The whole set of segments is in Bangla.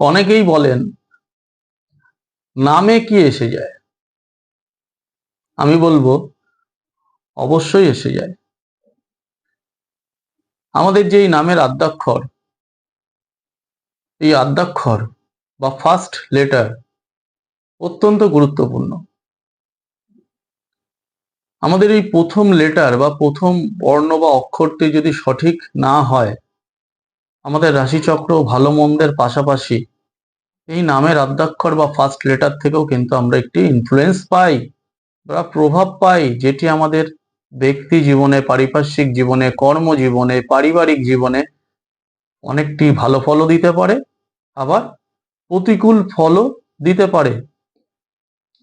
অনেকেই বলেন, নামে কি এসে যায়? আমি বলব, অবশ্যই এসে যায়। আমাদের যে এই নামের আদ্যাক্ষর, এই আদ্যাক্ষর বা ফার্স্ট লেটার অত্যন্ত গুরুত্বপূর্ণ। আমাদের এই প্রথম লেটার বা প্রথম বর্ণ বা অক্ষরটি যদি সঠিক না হয় আমাদের রাশিচক্র ভালো মন্দের পাশাপাশি এই নামের আদ্যাক্ষর বা ফার্স্ট লেটার থেকেও কিন্তু আমরা একটি ইনফ্লুয়েন্স পাই বা প্রভাব পাই, যেটি আমাদের ব্যক্তি জীবনে, পারিপার্শ্বিক জীবনে, কর্মজীবনে, পারিবারিক জীবনে অনেকটি ভালো ফলও দিতে পারে, আবার প্রতিকূল ফলও দিতে পারে।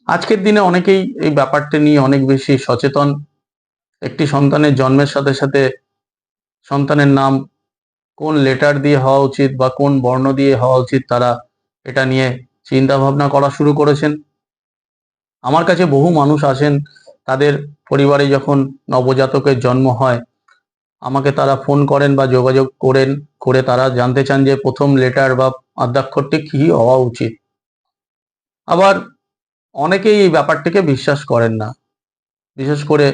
আজকের দিনে অনেকেই এই ব্যাপারটা নিয়ে অনেক বেশি সচেতন। একটি সন্তানের জন্মের সাথে সাথে সন্তানের নাম কোন লেটার দিয়ে হওয়া উচিত বা কোন বর্ণ দিয়ে হওয়া উচিত তারা এটা নিয়ে চিন্তা ভাবনা করা শুরু করেছেন। আমার কাছে বহু মানুষ আসেন, তাদের পরিবারে যখন নবজাতকের জন্ম হয়, আমাকে তারা ফোন করেন বা যোগাযোগ করেন, করে তারা জানতে চান যে প্রথম লেটার বা আদ্যাক্ষরটি কি হওয়া উচিত। আবার অনেকেই এই ব্যাপারটিকে বিশ্বাস করেন না। বিশেষ করে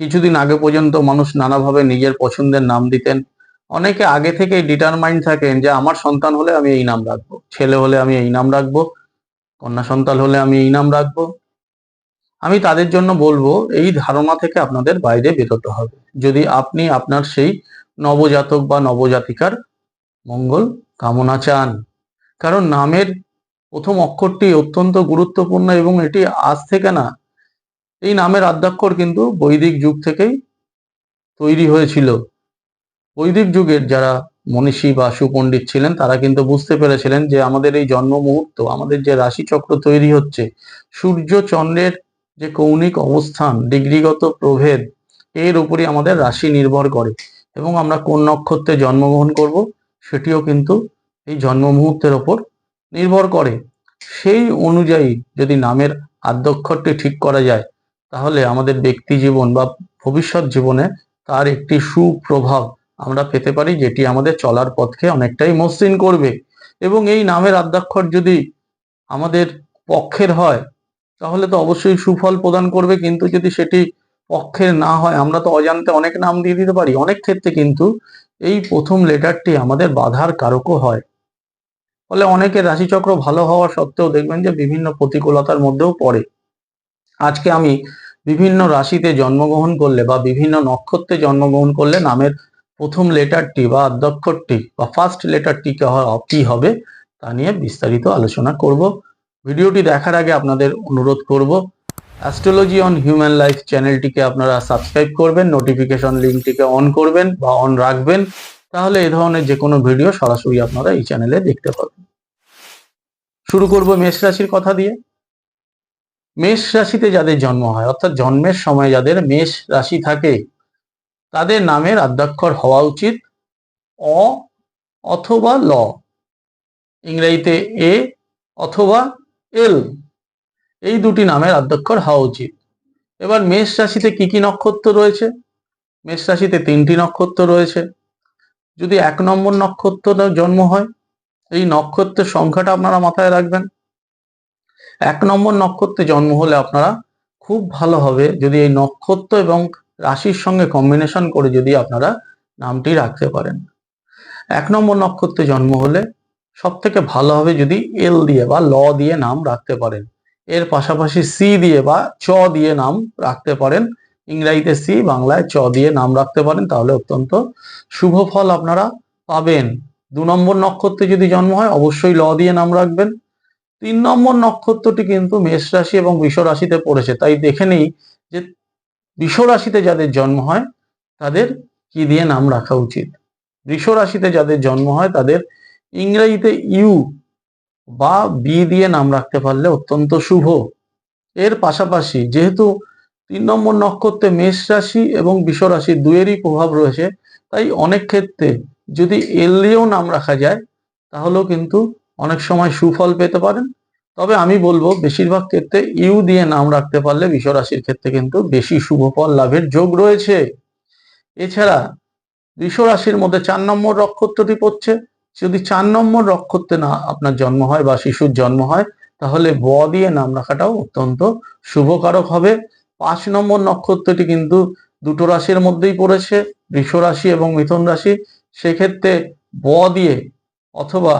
কিছুদিন আগে পর্যন্ত মানুষ নানাভাবে নিজের পছন্দের নাম দিতেন অনেকে আগে থেকেই ডিটারমাইন্ড থাকেন যে আমার সন্তান হলে আমি এই নাম রাখব, ছেলে হলে আমি এই নাম রাখব, কন্যা সন্তান হলে আমি এই নাম রাখব। আমি তাদের জন্য বলব, এই ধারণা থেকে আপনাদের বাইরে বেরোতে হবে। যদি আপনি আপনার সেই নবজাতক বা নবজাতিকার মঙ্গল কামনা চান, কারণ নামের প্রথম অক্ষরটি অত্যন্ত গুরুত্বপূর্ণ এবং এটি আজ থেকে না, এই নামের আদ্যাক্ষর কিন্তু বৈদিক যুগ থেকেই তৈরি হয়েছিল। বৈদিক যুগের যারা মনীষী বা সুপণ্ডিত ছিলেন, তারা কিন্তু বুঝতে পেরেছিলেন যে আমাদের এই জন্ম মুহূর্ত, আমাদের যে রাশিচক্র তৈরি হচ্ছে, সূর্য চন্দ্রের যে কৌণিক অবস্থান, ডিগ্রিগত প্রভেদ, এর উপরই আমাদের রাশি নির্ভর করে। এবং আমরা কোন নক্ষত্রে জন্মগ্রহণ করব, সেটিও কিন্তু এই জন্ম মুহূর্তের ওপর নির্ভর করে। সেই অনুযায়ী যদি নামের আদ্যক্ষরটি ঠিক করা যায়, তাহলে আমাদের ব্যক্তি জীবন বা ভবিষ্যৎ জীবনে তার একটি সুপ্রভাব আমরা পেতে পারি, যেটি আমাদের চলার পথকে অনেকটাই মসৃণ করবে। এবং এই নামের আদ্যাক্ষর যদি আমাদের পক্ষের হয়, তাহলে তো অবশ্যই সুফল প্রদান করবে, কিন্তু যদি সেটি পক্ষের না হয়, আমরা তো অজান্তে অনেক নাম দিয়ে দিতে পারি। অনেক ক্ষেত্রে কিন্তু এই প্রথম লেটারটি আমাদের বাধার কারকও হয়। ফলে অনেকের রাশিচক্র ভালো হওয়া সত্ত্বেও দেখবেন যে বিভিন্ন প্রতিকূলতার মধ্যেও পড়ে। আজকে আমি বিভিন্ন রাশিতে জন্মগ্রহণ করলে বা বিভিন্ন নক্ষত্রে জন্মগ্রহণ করলে নামের প্রথম লেটারটি বা অধ্যক্ষরটি বা ফার্স্ট লেটারটি কি হবে তা নিয়ে বিস্তারিত আলোচনা করব। ভিডিওটি দেখার আগে আপনাদের অনুরোধ করব। অ্যাস্ট্রোলজি অন হিউম্যান লাইফ চ্যানেলটিকে আপনারা সাবস্ক্রাইব করবেন নোটিফিকেশন লিঙ্কটিকে অন করবেন বা অন রাখবেন। তাহলে এই ধরনের যে কোনো ভিডিও সরাসরি আপনারা এই চ্যানেলে দেখতে পাবেন শুরু করব মেষ রাশির কথা দিয়ে। মেষ রাশিতে যাদের জন্ম হয়, অর্থাৎ জন্মের সময় যাদের মেষ রাশি থাকে তাদের নামের আদ্যাক্ষর হওয়া উচিত। অ অথবা ল। ইংরেজিতে এ অথবা এল। এই দুটি নামের আদ্যাক্ষর হওয়া উচিত। এবার মেষ রাশিতে কি কি নক্ষত্র রয়েছে? মেষ রাশিতে তিনটি নক্ষত্র রয়েছে। যদি এক নম্বর নক্ষত্র জন্ম হয়, এই নক্ষত্রের সংখ্যাটা আপনারা মাথায় রাখবেন। এক নম্বর নক্ষত্রে জন্ম হলে আপনারা খুব ভালো হবে। যদি এই নক্ষত্র এবং রাশির সঙ্গে কম্বিনেশন করে যদি আপনারা নামটি রাখতে পারেন। এক নম্বর নক্ষত্রে জন্ম হলে সব থেকে ভালো হবে যদি এল দিয়ে বা ল দিয়ে নাম রাখতে পারেন। এর পাশাপাশি সি দিয়ে বা চ দিয়ে নাম রাখতে পারেন। ইংরাজিতে সি বাংলায় চ দিয়ে নাম রাখতে পারেন, তাহলে অত্যন্ত শুভ ফল আপনারা পাবেন। দু নম্বর নক্ষত্রে যদি জন্ম হয়, অবশ্যই ল দিয়ে নাম রাখবেন। তিন নম্বর নক্ষত্রটি কিন্তু মেষ রাশি এবং বৃষ রাশিতে পড়েছে। তাই দেখে নেই যে বৃষ রাশিতে যাদের জন্ম হয়, তাদের কি দিয়ে নাম রাখা উচিত? বৃষ রাশিতে যাদের জন্ম হয়, তাদের ইংরেজিতে ইউ বা বি দিয়ে নাম রাখতে পারলে অত্যন্ত শুভ। এর পাশাপাশি যেহেতু তিন নম্বর নক্ষত্রে মেষ রাশি এবং বৃষ রাশি দুয়েরই প্রভাব রয়েছে, তাই অনেক ক্ষেত্রে যদি এল দিয়েও নাম রাখা যায়, তাহলেও কিন্তু অনেক সময় সুফল পেতে পারেন। তবে আমি বলব, বেশিরভাগ ক্ষেত্রে ইউ দিয়ে নাম রাখতে পারলে বৃষ রাশির ক্ষেত্রে কিন্তু বেশি শুভ ফল লাভের যোগ রয়েছে। এছাড়া রাশির মধ্যে চার নম্বর নক্ষত্রটি পড়ছে। যদি চার নম্বর নক্ষত্রে না আপনার জন্ম হয় বা শিশুর জন্ম হয়, তাহলে ব দিয়ে নাম রাখাটাও অত্যন্ত শুভকারক হবে। পাঁচ নম্বর নক্ষত্রটি কিন্তু দুটো রাশির মধ্যেই পড়েছে বৃষ রাশি এবং মিথুন রাশি। সেক্ষেত্রে ব দিয়ে অথবা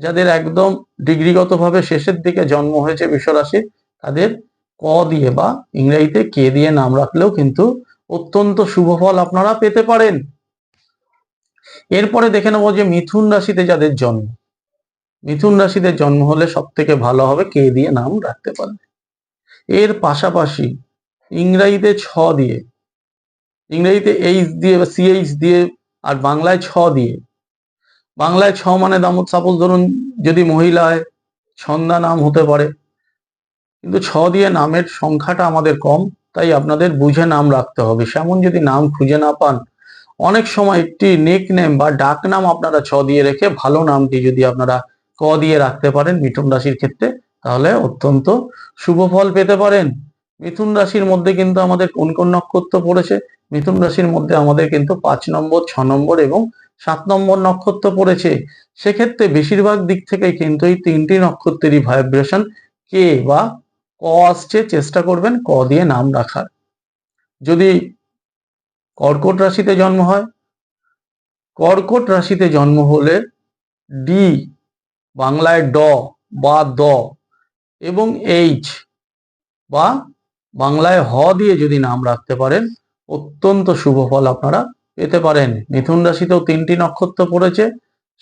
যাদের একদম ডিগ্রিগতভাবে শেষের দিকে জন্ম হয়েছে বৃষ রাশি তাদের ক দিয়ে বা ইংরেজিতে কে দিয়ে নাম রাখলেও কিন্তু অত্যন্ত শুভ ফল আপনারা পেতে পারেন। এরপরে দেখে নেব যে মিথুন রাশিতে যাদের জন্ম। মিথুন রাশিতে জন্ম হলে সব থেকে ভালো হবে কে দিয়ে নাম রাখতে পারবে। এর পাশাপাশি ইংরাজিতে ছ দিয়ে, ইংরেজিতে এইচ দিয়ে বা সিএইচ দিয়ে আর বাংলায় ছ দিয়ে বাংলায় ছ মানে দামোদ সাপোজ ধরুন যদি মহিলায় ছন্দা নাম হতে পারে, কিন্তু ছ দিয়ে নামের সংখ্যাটা আমাদের কম, তাই আপনাদের বুঝে নাম রাখতে হবে। সেমন যদি নাম খুঁজে না পান, অনেক সময় একটি নেক নেম বা ডাক নাম আপনারা ছ দিয়ে রেখে ভালো নামটি যদি আপনারা ক দিয়ে রাখতে পারেন মিথুন রাশির ক্ষেত্রে, তাহলে অত্যন্ত শুভ ফল পেতে পারেন। মিথুন রাশির মধ্যে কিন্তু আমাদের কোন কোন নক্ষত্র পড়েছে? মিথুন রাশির মধ্যে আমাদের কিন্তু পাঁচ নম্বর, ছ নম্বর এবং সাত নম্বর নক্ষত্র পড়েছে। সেক্ষেত্রে বেশিরভাগ দিক থেকেই কিন্তু এই তিনটি নক্ষত্রেরই ভাইব্রেশন কে বা ক আসছে, চেষ্টা করবেন ক দিয়ে নাম রাখার। যদি কর্কট রাশিতে জন্ম হয়, কর্কট রাশিতে জন্ম হলে ডি বাংলায় ড বা দ এবং এইচ বা বাংলায় হ দিয়ে যদি নাম রাখতে পারেন, অত্যন্ত শুভ ফল আপনারা পেতে পারেন মিথুন রাশিতেও তিনটি নক্ষত্র পড়েছে,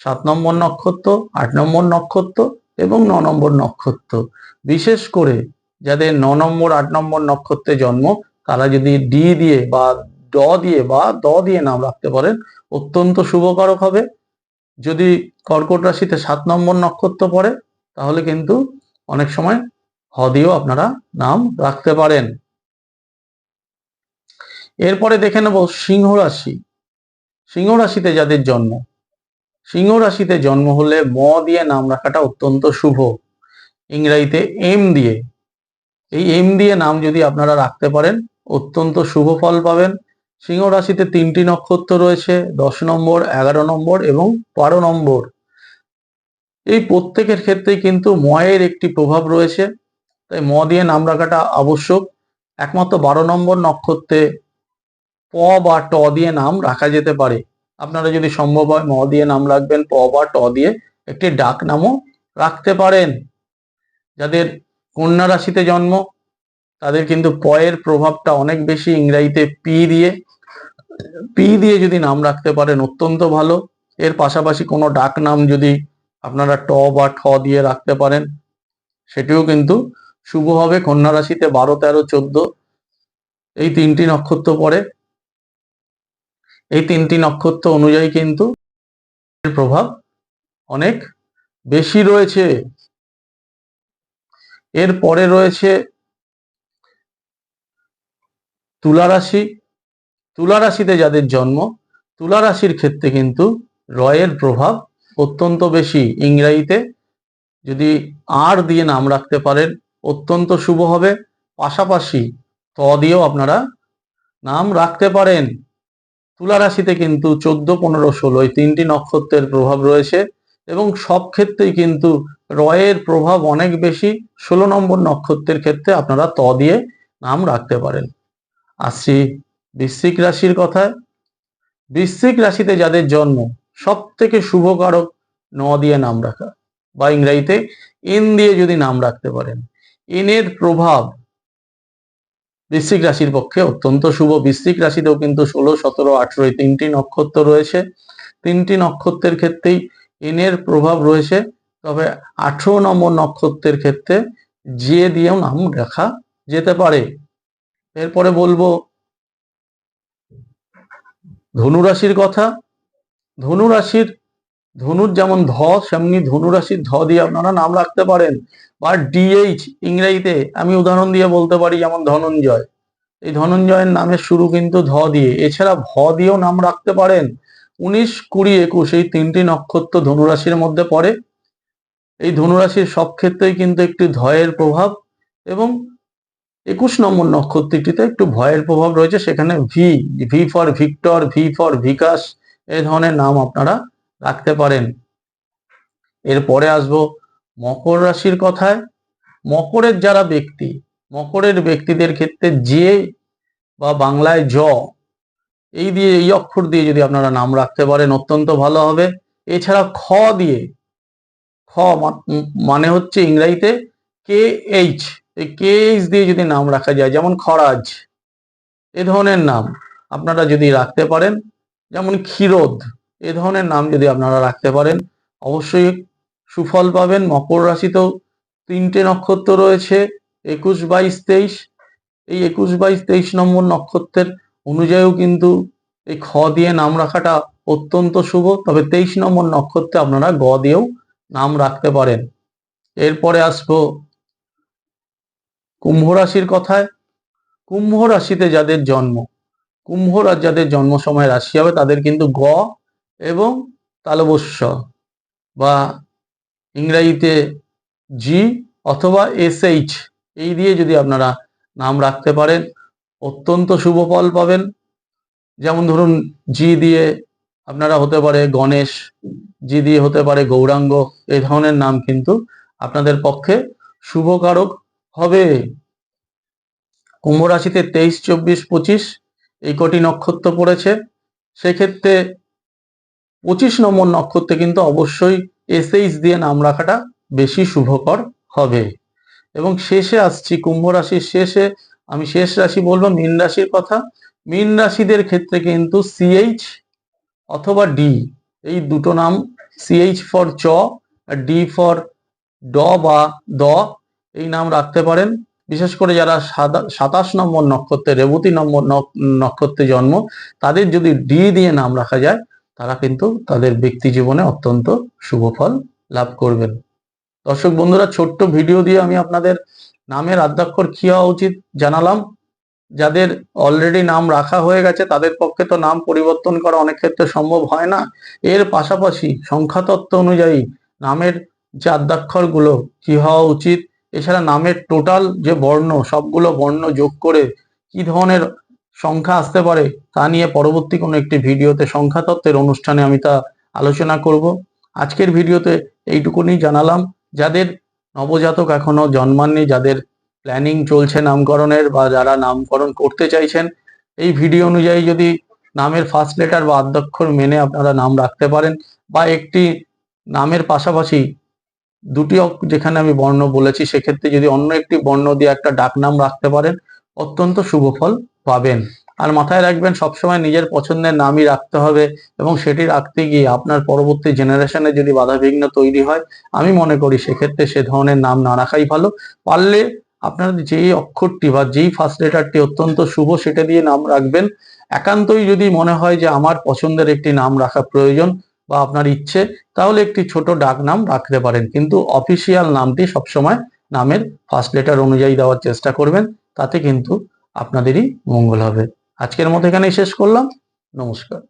সাত নম্বর নক্ষত্র, আট নম্বর নক্ষত্র এবং ন নম্বর নক্ষত্র। বিশেষ করে যাদের ন নম্বর, আট নম্বর নক্ষত্রে জন্ম, তারা যদি ডি দিয়ে বা ড দিয়ে বা দ দিয়ে নাম রাখতে পারেন, অত্যন্ত শুভকারক হবে। যদি কর্কট রাশিতে সাত নম্বর নক্ষত্র পড়ে, তাহলে কিন্তু অনেক সময় হ দিয়েও আপনারা নাম রাখতে পারেন। এরপরে দেখে নেব সিংহ রাশি। সিংহ রাশিতে যাদের জন্ম, সিংহ রাশিতে জন্ম হলে ম দিয়ে নাম রাখাটা অত্যন্ত শুভ। ইংরাজিতে এম দিয়ে। এই এম দিয়ে নাম যদি আপনারা রাখতে পারেন, অত্যন্ত শুভ ফল পাবেন। সিংহ রাশিতে তিনটি নক্ষত্র রয়েছে, দশ নম্বর, এগারো নম্বর এবং বারো নম্বর। এই প্রত্যেকের ক্ষেত্রেই কিন্তু ময়ের একটি প্রভাব রয়েছে। তাই ম দিয়ে নাম রাখাটা আবশ্যক। একমাত্র বারো নম্বর নক্ষত্রে প বা ট দিয়ে নাম রাখা যেতে পারে। আপনারা যদি সম্ভব হয় ম দিয়ে নাম রাখবেন, প বা ট দিয়ে একটি ডাক নামও রাখতে পারেন। যাদের কন্যা রাশিতে জন্ম, তাদের কিন্তু পয়ের প্রভাবটা অনেক বেশি। ইংরাজিতে পি দিয়ে পি দিয়ে যদি নাম রাখতে পারেন অত্যন্ত ভালো। এর পাশাপাশি কোনো ডাক নাম যদি আপনারা ট বা ঠ দিয়ে রাখতে পারেন, সেটিও কিন্তু শুভ হবে। কন্যা রাশিতে বারো, তেরো, চোদ্দ, এই তিনটি নক্ষত্র পড়ে এই তিনটি নক্ষত্র অনুযায়ী কিন্তু এর প্রভাব অনেক বেশি রয়েছে। এর পরে রয়েছে তুলা রাশি। তুলা রাশিতে যাদের জন্ম, তুলা রাশির ক্ষেত্রে কিন্তু রয়ের প্রভাব অত্যন্ত বেশি। ইংরাজিতে যদি আর দিয়ে নাম রাখতে পারেন, অত্যন্ত শুভ হবে। পাশাপাশি ত দিয়েও আপনারা নাম রাখতে পারেন। তুলা রাশিতে কিন্তু চোদ্দ, পনেরো, ষোলো এই তিনটি নক্ষত্রের প্রভাব রয়েছে এবং সব ক্ষেত্রেই কিন্তু রয়ের প্রভাব অনেক বেশি। ষোলো নম্বর নক্ষত্রের ক্ষেত্রে আপনারা ত দিয়ে নাম রাখতে পারেন। আসছি বৃশ্চিক রাশির কথায়। বৃশ্চিক রাশিতে যাদের জন্ম সব থেকে শুভকারক ন দিয়ে নাম রাখা বা ইংরাজিতে এন দিয়ে যদি নাম রাখতে পারেন, এনের প্রভাব বৃশ্চিক রাশির পক্ষে অত্যন্ত শুভ। বৃশ্চিক রাশিতেও কিন্তু ষোলো, সতেরো আঠেরো তিনটি নক্ষত্র রয়েছে। তিনটি নক্ষত্রের ক্ষেত্রেই এনের প্রভাব রয়েছে। তবে আঠেরো নম্বর নক্ষত্রের ক্ষেত্রে যে দিয়েও নাম রাখা যেতে পারে। এরপরে বলব ধনুরাশির কথা। ধনুরাশির, ধনুর যেমন ধ, সেমনি ধনুরাশির ধ দিয়ে আপনারা নাম রাখতে পারেন। বা ডিএইচ ইংরেজিতে আমি উদাহরণ দিয়ে বলতে পারি যেমন ধনঞ্জয়। এই ধনঞ্জয়ের নামের শুরু কিন্তু ধ দিয়ে। এছাড়া ভ দিয়েও নাম রাখতে পারেন। উনিশ কুড়ি একুশ, এই তিনটি নক্ষত্র ধনুরাশির মধ্যে পড়ে। এই ধনুরাশির সব ক্ষেত্রেই কিন্তু একটি ধয়ের প্রভাব এবং একুশ নম্বর নক্ষত্রটিতে একটু ভয়ের প্রভাব রয়েছে। সেখানে V V for Victor V for Bikash এই ধরনের নাম আপনারা রাখতে পারেন। এরপরে আসব মকর রাশির কথায়, মকরের যারা ব্যক্তি, মকরের ব্যক্তিদের ক্ষেত্রে যে বা বাংলায় জ, এই দিয়ে, এই অক্ষর দিয়ে যদি আপনারা নাম রাখতে পারেন, অত্যন্ত ভালো হবে। এছাড়া খ দিয়ে, খ মানে হচ্ছে ইংরাজিতে কে এইচ, এই কে এইচ দিয়ে যদি নাম রাখা যায়, যেমন খরাজ, এ ধরনের নাম আপনারা যদি রাখতে পারেন। যেমন ক্ষীরোদ, এ ধরনের নাম যদি আপনারা রাখতে পারেন, অবশ্যই সুফল পাবেন। মকর রাশিতেও তিনটে নক্ষত্র রয়েছে, একুশ বাইশ তেইশ। এই একুশ বাইশ তেইশ নম্বর নক্ষত্রের অনুযায়ীও কিন্তু এই খ দিয়ে নাম রাখাটা অত্যন্ত শুভ। তবে তেইশ নম্বর নক্ষত্রে আপনারা গ দিয়েও নাম রাখতে পারেন। এরপরে আসব কুম্ভ রাশির কথায়। কুম্ভ রাশিতে যাদের জন্ম, কুম্ভ যাদের জন্ম সময় রাশি হবে, তাদের কিন্তু গ এবং তালবস্য বা ইংরাজিতে জি অথবা এস এইচ এই দিয়ে যদি আপনারা নাম রাখতে পারেন, অত্যন্ত শুভ ফল পাবেন। যেমন ধরুন জি দিয়ে আপনারা হতে পারে গণেশ জি দিয়ে হতে পারে গৌরাঙ্গ এই ধরনের নাম কিন্তু আপনাদের পক্ষে শুভকারক হবে। কুম্ভ রাশিতে তেইশ, চব্বিশ, পঁচিশ, এই কটি নক্ষত্র পড়েছে। সেক্ষেত্রে পঁচিশ নম্বর নক্ষত্রে কিন্তু অবশ্যই এসএইচ দিয়ে নাম রাখাটা বেশি শুভকর হবে। এবং শেষে আসছি, কুম্ভ রাশির শেষে। আমি শেষ রাশি বলব মীন রাশির কথা। মীন রাশিদের ক্ষেত্রে কিন্তু সিএইচ অথবা ডি এই দুটো নাম সিএইচ ফর চ ডি ফর ড বা দ, এই নাম রাখতে পারেন। বিশেষ করে যারা সাদা- সাতাশ নম্বর নক্ষত্রে, রেবতী নম্বর নক- নক্ষত্রে জন্ম, তাদের যদি ডি দিয়ে নাম রাখা যায় তারা কিন্তু তাদের ব্যক্তি জীবনে অত্যন্ত শুভ ফল লাভ করবেন। দর্শক বন্ধুরা, ছোট্ট ভিডিও দিয়ে আমি আপনাদের নামের আদ্যাক্ষর কি হওয়া উচিত জানালাম। যাদের অলরেডি নাম রাখা হয়ে গেছে, তাদের পক্ষে তো নাম পরিবর্তন করা অনেক ক্ষেত্রে সম্ভব হয় না। এর পাশাপাশি সংখ্যাতত্ত্ব অনুযায়ী নামের যে আদ্যাক্ষরগুলো কি হওয়া উচিত, এছাড়া নামের টোটাল যে বর্ণ, সবগুলো বর্ণ যোগ করে কি ধরনের সংখ্যা আসতে পারে, তা নিয়ে পরবর্তী কোনো একটি ভিডিওতে সংখ্যাতত্ত্বের অনুষ্ঠানে আমি তা আলোচনা করব। আজকের ভিডিওতে এইটুকুনি জানালাম। যাদের নবজাতক এখনও জন্মাননি, যাদের প্ল্যানিং চলছে নামকরণের বা যারা নামকরণ করতে চাইছেন, এই ভিডিও অনুযায়ী যদি নামের ফার্স্ট লেটার বা আদ্যাক্ষর মেনে আপনারা নাম রাখতে পারেন বা একটি নামের পাশাপাশি দুটি যেখানে আমি বর্ণ বলেছি, সেক্ষেত্রে যদি অন্য একটি বর্ণ দিয়ে একটা ডাকনাম রাখতে পারেন, অত্যন্ত শুভ ফল। পাবেন। আর মাথায় রাখবেন, সবসময় নিজের পছন্দের নামই রাখতে হবে এবং সেটি রাখতে গিয়ে আপনার পরবর্তী জেনারেশনে যদি বাধাবিঘ্ন তৈরি হয়, আমি মনে করি সেক্ষেত্রে সে ধরনের নাম না রাখাই ভালো। পারলে আপনার যেই অক্ষরটি বা যেই ফার্স্ট লেটারটি অত্যন্ত শুভ, সেটা দিয়ে নাম রাখবেন। একান্তই যদি মনে হয় যে আমার পছন্দের একটি নাম রাখা প্রয়োজন বা আপনার ইচ্ছে, তাহলে একটি ছোট ডাক নাম রাখতে পারেন। কিন্তু অফিসিয়াল নামটি সবসময় নামের ফার্স্ট লেটার অনুযায়ী দেওয়ার চেষ্টা করবেন, তাতে কিন্তু আপনাদেরই মঙ্গল হবে। আজকের মতো এখানেই শেষ করলাম। নমস্কার।